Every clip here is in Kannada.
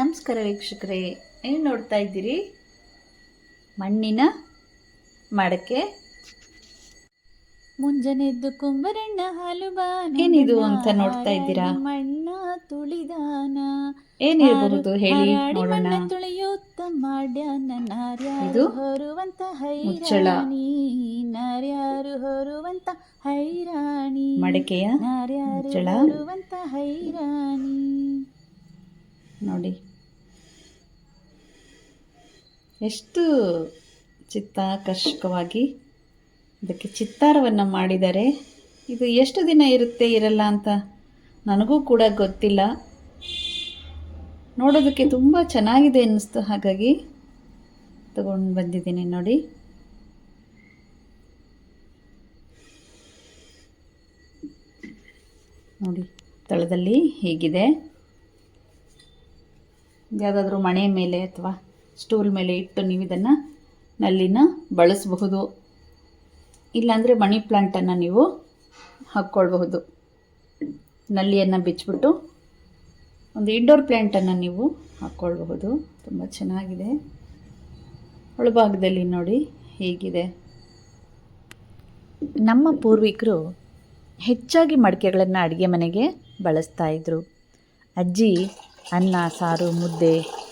ನಮಸ್ಕಾರ ವೀಕ್ಷಕರೇ ಏನು ನೋಡ್ತಾ ಇದ್ದೀರಿ? ಮಣ್ಣಿನ ಮಡಕೆ. ಮುಂಜಾನೆದ್ದು ಕುಂಬರಣ್ಣ ಹಾಲು ಬಾನ ಏನಿದು ಅಂತ ನೋಡ್ತಾ ಇದ್ದೀರಾ? ಮಣ್ಣ ತುಳಿದಾನ. ಏನಿರಬಹುದು ಹೇಳಿ ನೋಡೋಣ. ತುಳಿಯುತ್ತ ಮಾಡ್ಯಾನ ನಾರ್ಯಾರು ಹೊರುವಂತ ಹೈರಾಣಿ ನಾರ್ಯಾರು ಹೊರುವಂತ ಹೈರಾಣಿ ಮಡಕೆಯ ನಾರ್ಯಾರು. ಹೊರುವಂತ ಹೈರಾಣಿ. ನೋಡಿ. ಎಷ್ಟು ಚಿತ್ತಾಕರ್ಷಕವಾಗಿ ಇದಕ್ಕೆ ಚಿತ್ತಾರವನ್ನು ಮಾಡಿದ್ದಾರೆ ಇದು ಎಷ್ಟು ದಿನ ಇರುತ್ತೆ, ಇರಲ್ಲ ಅಂತ ನನಗೂ ಕೂಡ ಗೊತ್ತಿಲ್ಲ. ನೋಡೋದಕ್ಕೆ ತುಂಬ ಚೆನ್ನಾಗಿದೆ ಅನ್ನಿಸ್ತು. ಹಾಗಾಗಿ ತಗೊಂಡು ಬಂದಿದ್ದೀನಿ ನೋಡಿ. ನೋಡಿ, ತಳದಲ್ಲಿ ಹೀಗಿದೆ. ಯಾವುದಾದ್ರೂ ಮಣೆ ಮೇಲೆ ಅಥವಾ ಸ್ಟೂಲ್ ಮೇಲೆ ಇಟ್ಟು ನೀವು ಇದನ್ನು ನಲ್ಲಿನ ಬಳಸಬಹುದು. ಇಲ್ಲಾಂದರೆ ಮಣಿ ಪ್ಲಾಂಟನ್ನು ನೀವು ಹಾಕ್ಕೊಳ್ಬಹುದು. ನಲ್ಲಿಯನ್ನು ಬಿಚ್ಚಿಬಿಟ್ಟು ಒಂದು ಇಂಡೋರ್ ಪ್ಲ್ಯಾಂಟನ್ನು ನೀವು ಹಾಕ್ಕೊಳ್ಬಹುದು. ತುಂಬ ಚೆನ್ನಾಗಿದೆ. ಒಳಭಾಗದಲ್ಲಿ ನೋಡಿ ಹೀಗಿದೆ. ನಮ್ಮ ಪೂರ್ವಿಕರು ಹೆಚ್ಚಾಗಿ ಮಡಿಕೆಗಳನ್ನು ಅಡುಗೆ ಮನೆಗೆ ಬಳಸ್ತಾ ಇದ್ದರು ಅಜ್ಜಿ, ಅನ್ನ, ಸಾರು, ಮುದ್ದೆ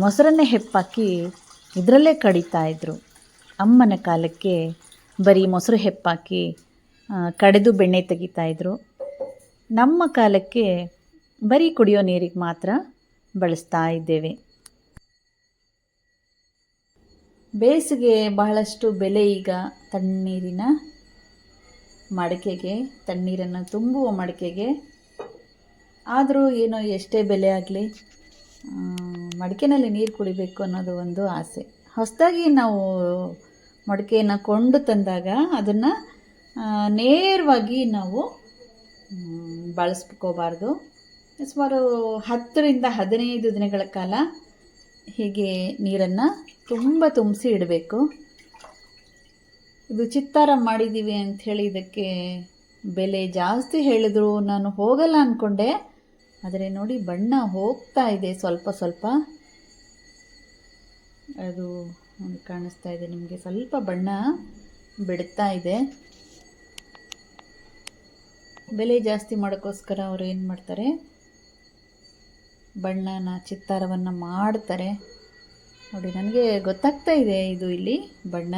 ಮೊಸರನ್ನೇ ಹೆಪ್ಪಾಕಿ ಇದರಲ್ಲೇ ಕಡಿತಾ ಇದ್ದರು ಅಮ್ಮನ ಕಾಲಕ್ಕೆ ಬರೀ ಮೊಸರು ಹೆಪ್ಪಾಕಿ ಕಡೆದು ಬೆಣ್ಣೆ ತೆಗಿತಾಯಿದ್ರು ನಮ್ಮ ಕಾಲಕ್ಕೆ ಬರೀ ಕುಡಿಯೋ ನೀರಿಗೆ ಮಾತ್ರ ಬಳಸ್ತಾ ಇದ್ದೇವೆ. ಬೇಸಿಗೆ ಬಹಳಷ್ಟು ಬೆಲೆ ಈಗ ತಣ್ಣೀರಿನ ಮಡಿಕೆಗೆ, ತಣ್ಣೀರನ್ನು ತುಂಬುವ ಮಡಿಕೆಗೆ. ಆದರೂ ಏನೋ ಎಷ್ಟೇ ಬೆಲೆ ಆಗಲಿ ಮಡಿಕೆನಲ್ಲಿ ನೀರು ಕುಡಿಬೇಕು ಅನ್ನೋದು ಒಂದು ಆಸೆ. ಹೊಸದಾಗಿ ನಾವು ಮಡಿಕೆಯನ್ನು ಕೊಂಡು ತಂದಾಗ ಅದನ್ನು ನೇರವಾಗಿ ನಾವು ಬಳಸ್ಕೋಬಾರ್ದು. ಸುಮಾರು ಹತ್ತರಿಂದ ಹದಿನೈದು ದಿನಗಳ ಕಾಲ ಹೀಗೆ ನೀರನ್ನು ತುಂಬ ತುಂಬಿಸಿ ಇಡಬೇಕು. ಇದು ಚಿತ್ತಾರ ಮಾಡಿದ್ದೀವಿ ಅಂಥೇಳಿ ಇದಕ್ಕೆ ಬೆಲೆ ಜಾಸ್ತಿ ಹೇಳಿದ್ರು. ನಾನು ಹೋಗಲ್ಲ ಅಂದ್ಕೊಂಡೆ ಆದರೆ ನೋಡಿ, ಬಣ್ಣ ಹೋಗ್ತಾ ಇದೆ ಸ್ವಲ್ಪ ಸ್ವಲ್ಪ. ಅದು ಕಾಣಿಸ್ತಾ ಇದೆ. ನಿಮಗೆ ಸ್ವಲ್ಪ ಬಣ್ಣ ಬಿಡ್ತಾ ಇದೆ. ಬೆಲೆ ಜಾಸ್ತಿ ಮಾಡೋಕ್ಕೋಸ್ಕರ ಅವರು ಏನು ಮಾಡ್ತಾರೆ? ಬಣ್ಣನ, ಚಿತ್ತಾರವನ್ನು ಮಾಡ್ತಾರೆ. ನೋಡಿ, ನನಗೆ ಗೊತ್ತಾಗ್ತಾ ಇದೆ ಇದು ಇಲ್ಲಿ ಬಣ್ಣ.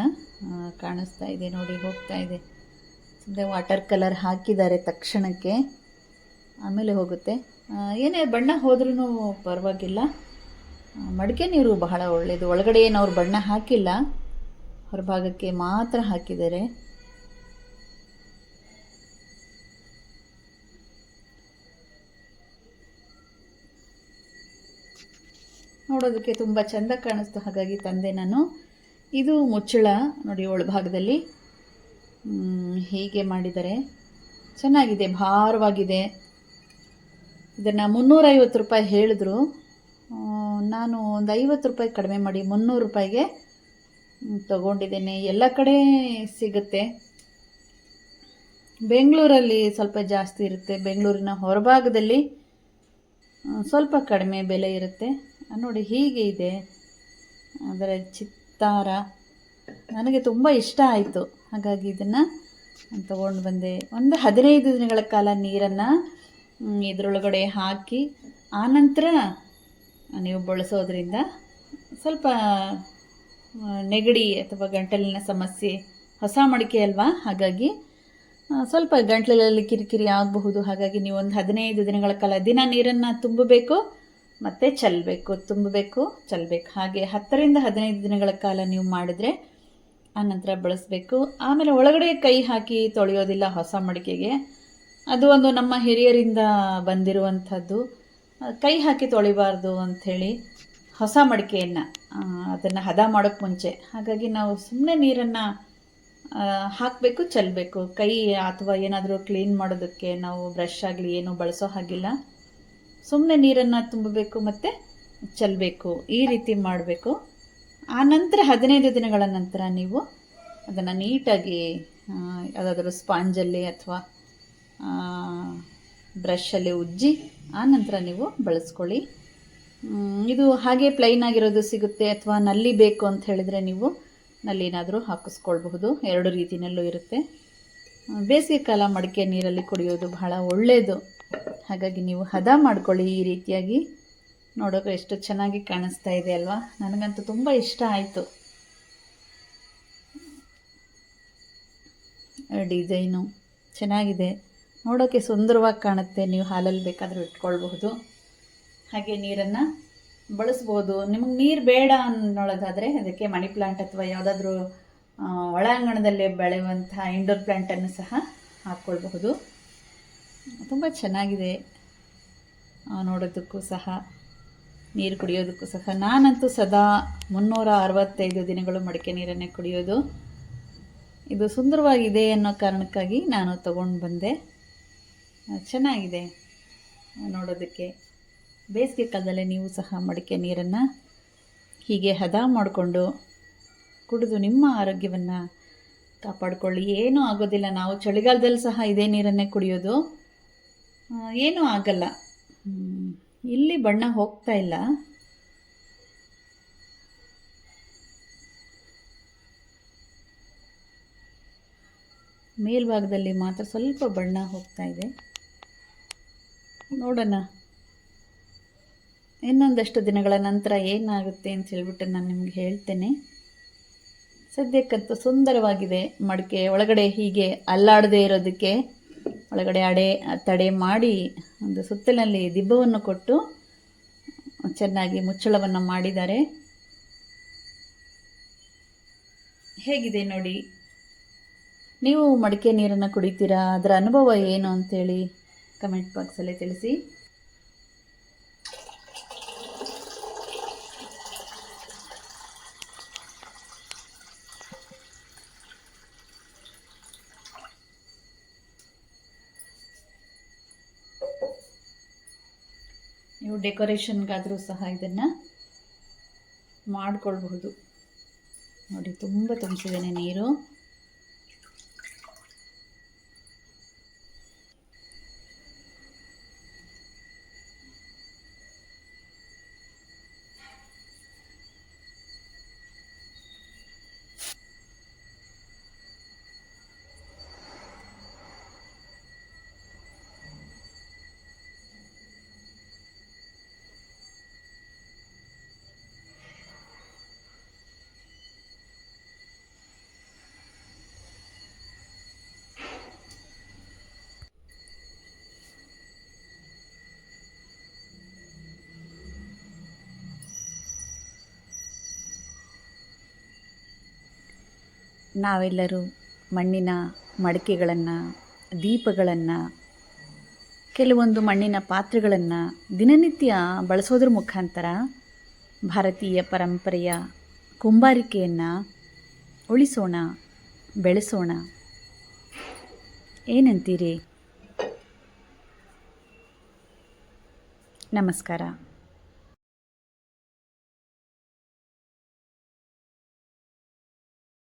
ಕಾಣಿಸ್ತಾ ಇದೆ. ನೋಡಿ, ಹೋಗ್ತಾ ಇದೆ. ಸುಮ್ಮನೆ ವಾಟರ್ ಕಲರ್ ಹಾಕಿದ್ದಾರೆ ತಕ್ಷಣಕ್ಕೆ. ಆಮೇಲೆ ಹೋಗುತ್ತೆ. ಏನೇ ಬಣ್ಣ ಹೋದ್ರೂ ಪರವಾಗಿಲ್ಲ. ಮಡಿಕೆ ನೀರು ಬಹಳ ಒಳ್ಳೆಯದು ಒಳಗಡೆ ಏನು ಅವ್ರು ಬಣ್ಣ ಹಾಕಿಲ್ಲ ಹೊರಭಾಗಕ್ಕೆ ಮಾತ್ರ ಹಾಕಿದ್ದಾರೆ. ನೋಡೋದಕ್ಕೆ ತುಂಬ ಚೆಂದ ಕಾಣಿಸ್ತು. ಹಾಗಾಗಿ ತಂದೆ ನಾನು. ಇದು ಮುಚ್ಚಳ, ನೋಡಿ ಒಳಭಾಗದಲ್ಲಿ ಹೀಗೆ ಮಾಡಿದ್ದಾರೆ. ಚೆನ್ನಾಗಿದೆ, ಭಾರವಾಗಿದೆ. ಇದನ್ನು ಮುನ್ನೂರೈವತ್ತು ರೂಪಾಯಿ ಹೇಳಿದ್ರು. ನಾನು ಒಂದು ಐವತ್ತು ರೂಪಾಯಿ ಕಡಿಮೆ ಮಾಡಿ ಮುನ್ನೂರು ರೂಪಾಯಿಗೆ ತಗೊಂಡಿದ್ದೇನೆ. ಎಲ್ಲ ಕಡೆ ಸಿಗುತ್ತೆ. ಬೆಂಗಳೂರಲ್ಲಿ ಸ್ವಲ್ಪ ಜಾಸ್ತಿ ಇರುತ್ತೆ. ಬೆಂಗಳೂರಿನ ಹೊರಭಾಗದಲ್ಲಿ ಸ್ವಲ್ಪ ಕಡಿಮೆ ಬೆಲೆ ಇರುತ್ತೆ. ನೋಡಿ ಹೀಗೆ ಇದೆ. ಅದರ ಚಿತ್ತಾರ. ನನಗೆ ತುಂಬ ಇಷ್ಟ ಆಯಿತು. ಹಾಗಾಗಿ ಇದನ್ನು ತಗೊಂಡು ಬಂದೆ. ಒಂದು ಹದಿನೈದು ದಿನಗಳ ಕಾಲ ನೀರನ್ನು ಇದರೊಳಗಡೆ ಹಾಕಿ ಆನಂತರ ನೀವು ಬಳಸೋದ್ರಿಂದ ಸ್ವಲ್ಪ ನೆಗಡಿ ಅಥವಾ ಗಂಟಲಿನ ಸಮಸ್ಯೆ, ಹೊಸ ಮಡಿಕೆ ಅಲ್ವಾ? ಹಾಗಾಗಿ ಸ್ವಲ್ಪ ಗಂಟಲಲ್ಲಿ ಕಿರಿಕಿರಿ ಆಗಬಹುದು. ಹಾಗಾಗಿ ನೀವು ಒಂದು ಹದಿನೈದು ದಿನಗಳ ಕಾಲ ದಿನ ನೀರನ್ನು ತುಂಬಬೇಕು, ಮತ್ತು ಚೆಲ್ಲಬೇಕು ತುಂಬಬೇಕು ಚೆಲ್ಲಬೇಕು ಹಾಗೆ ಹತ್ತರಿಂದ ಹದಿನೈದು ದಿನಗಳ ಕಾಲ ನೀವು ಮಾಡಿದರೆ ಆನಂತರ ಬಳಸಬೇಕು. ಆಮೇಲೆ ಒಳಗಡೆ ಕೈ ಹಾಕಿ ತೊಳೆಯೋದಿಲ್ಲ ಹೊಸ ಮಡಿಕೆಗೆ. ಅದು ಒಂದು ನಮ್ಮ ಹಿರಿಯರಿಂದ ಬಂದಿರುವಂಥದ್ದು. ಕೈ ಹಾಕಿ ತೊಳಿಬಾರ್ದು ಅಂಥೇಳಿ ಹೊಸ ಮಡಿಕೆಯನ್ನು ಅದನ್ನು ಹದ ಮಾಡೋಕ್ಕೆ ಮುಂಚೆ. ಹಾಗಾಗಿ ನಾವು ಸುಮ್ಮನೆ ನೀರನ್ನು ಹಾಕಬೇಕು ಚೆಲ್ಲಬೇಕು ಕೈ ಅಥವಾ ಏನಾದರೂ ಕ್ಲೀನ್ ಮಾಡೋದಕ್ಕೆ ನಾವು ಬ್ರಷ್ ಆಗಲಿ ಏನೂ ಬಳಸೋ ಹಾಗಿಲ್ಲ. ಸುಮ್ಮನೆ ನೀರನ್ನು ತುಂಬಬೇಕು ಮತ್ತು ಚೆಲ್ಲಬೇಕು ಈ ರೀತಿ ಮಾಡಬೇಕು. ಆ ನಂತರ ಹದಿನೈದು ದಿನಗಳ ನಂತರ ನೀವು ಅದನ್ನು ನೀಟಾಗಿ ಯಾವುದಾದ್ರೂ ಸ್ಪಾಂಜಲ್ಲಿ ಅಥವಾ ಬ್ರಷಲ್ಲಿ ಉಜ್ಜಿ ಆನಂತರ ನಂತರ ನೀವು ಬಳಸ್ಕೊಳ್ಳಿ. ಇದು ಹಾಗೆ ಪ್ಲೈನ್ ಆಗಿರೋದು ಸಿಗುತ್ತೆ ಅಥವಾ ನಲ್ಲಿ ಬೇಕು ಅಂತ ಹೇಳಿದರೆ ನೀವು ನಲ್ಲಿನಾದರೂ ಹಾಕಿಸ್ಕೊಳ್ಬಹುದು. ಎರಡು ರೀತಿಯಲ್ಲೂ ಇರುತ್ತೆ. ಬೇಸಿಗೆ ಕಾಲ ಮಡಿಕೆ ನೀರಲ್ಲಿ ಕುಡಿಯೋದು ಬಹಳ ಒಳ್ಳೆಯದು ಹಾಗಾಗಿ ನೀವು ಹದ ಮಾಡ್ಕೊಳ್ಳಿ ಈ ರೀತಿಯಾಗಿ. ನೋಡೋಕೆ ಎಷ್ಟು ಚೆನ್ನಾಗಿ ಕಾಣಿಸ್ತಾ ಇದೆ ಅಲ್ವಾ? ನನಗಂತೂ ತುಂಬ ಇಷ್ಟ ಆಯಿತು. ಡಿಸೈನು ಚೆನ್ನಾಗಿದೆ. ನೋಡೋಕ್ಕೆ ಸುಂದರವಾಗಿ ಕಾಣುತ್ತೆ. ನೀವು ಹಾಲಲ್ಲಿ ಬೇಕಾದರೂ ಇಟ್ಕೊಳ್ಬಹುದು. ಹಾಗೆ ನೀರನ್ನು ಬಳಸ್ಬೋದು. ನಿಮಗೆ ನೀರು ಬೇಡ ಅನ್ನೋದಾದರೆ ಅದಕ್ಕೆ ಮನಿ ಪ್ಲಾಂಟ್ ಅಥವಾ ಯಾವುದಾದ್ರೂ ಒಳಾಂಗಣದಲ್ಲಿ ಬೆಳೆಯುವಂತಹ ಇಂಡೋರ್ ಪ್ಲ್ಯಾಂಟನ್ನು ಸಹ ಹಾಕ್ಕೊಳ್ಬಹುದು. ತುಂಬ ಚೆನ್ನಾಗಿದೆ ನೋಡೋದಕ್ಕೂ ಸಹ. ನೀರು ಕುಡಿಯೋದಕ್ಕೂ ಸಹ. ನಾನಂತೂ ಸದಾ ಮುನ್ನೂರ ಅರವತ್ತೈದು ದಿನಗಳು ಮಡಿಕೆ ನೀರನ್ನೇ ಕುಡಿಯೋದು. ಇದು ಸುಂದರವಾಗಿದೆ ಅನ್ನೋ ಕಾರಣಕ್ಕಾಗಿ ನಾನು ತಗೊಂಡು ಬಂದೆ. ಚೆನ್ನಾಗಿದೆ ನೋಡೋದಕ್ಕೆ. ಬೇಸಿಗೆ ಕಾಲದಲ್ಲೇ ನೀವು ಸಹ ಮಡಿಕೆ ನೀರನ್ನು ಹೀಗೆ ಹದ ಮಾಡಿಕೊಂಡು ಕುಡಿದು ನಿಮ್ಮ ಆರೋಗ್ಯವನ್ನು ಕಾಪಾಡಿಕೊಳ್ಳಿ. ಏನೂ ಆಗೋದಿಲ್ಲ. ನಾವು ಚಳಿಗಾಲದಲ್ಲಿ ಸಹ ಇದೇ ನೀರನ್ನೇ ಕುಡಿಯೋದು. ಏನೂ ಆಗಲ್ಲ. ಇಲ್ಲಿ ಬಣ್ಣ ಹೋಗ್ತಾ ಇಲ್ಲ. ಮೇಲ್ಭಾಗದಲ್ಲಿ ಮಾತ್ರ ಸ್ವಲ್ಪ ಬಣ್ಣ ಹೋಗ್ತಾ ಇದೆ. ನೋಡೋಣ. ಇನ್ನೊಂದಷ್ಟು ದಿನಗಳ ನಂತರ ಏನಾಗುತ್ತೆ ಅಂತ ಹೇಳ್ಬಿಟ್ಟು ನಾನು ನಿಮ್ಗೆ ಹೇಳ್ತೇನೆ. ಸದ್ಯಕ್ಕಂತೂ ಸುಂದರವಾಗಿದೆ ಮಡಿಕೆ. ಒಳಗಡೆ ಹೀಗೆ ಅಲ್ಲಾಡದೇ ಇರೋದಕ್ಕೆ ಒಳಗಡೆ ಅಡೆ, ತಡೆ ಮಾಡಿ ಒಂದು ಸುತ್ತಲಿನಲ್ಲಿ ದಿಬ್ಬವನ್ನು ಕೊಟ್ಟು ಚೆನ್ನಾಗಿ ಮುಚ್ಚಳವನ್ನು ಮಾಡಿದ್ದಾರೆ. ಹೇಗಿದೆ ನೋಡಿ? ನೀವು ಮಡಿಕೆ ನೀರನ್ನು ಕುಡಿತೀರಾ? ಅದರ ಅನುಭವ ಏನು ಅಂತೇಳಿ? ಕಮೆಂಟ್ ಬಾಕ್ಸಲ್ಲೇ ತಿಳಿಸಿ. ನೀವು ಡೆಕೋರೇಷನ್ಗಾದರೂ ಸಹ ಇದನ್ನು ಮಾಡಿಕೊಳ್ಬಹುದು. ನೋಡಿ ತುಂಬ ತುಂಬಿಸಿದ್ದೇನೆ ನೀರು. ನಾವೆಲ್ಲರೂ ಮಣ್ಣಿನ ಮಡಿಕೆಗಳನ್ನು, ದೀಪಗಳನ್ನು, ಕೆಲವೊಂದು ಮಣ್ಣಿನ ಪಾತ್ರೆಗಳನ್ನು ದಿನನಿತ್ಯ ಬಳಸೋದ್ರ ಮುಖಾಂತರ ಭಾರತೀಯ ಪರಂಪರೆಯ ಕುಂಬಾರಿಕೆಯನ್ನು ಉಳಿಸೋಣ, ಬೆಳೆಸೋಣ. ಏನಂತೀರಿ? ನಮಸ್ಕಾರ.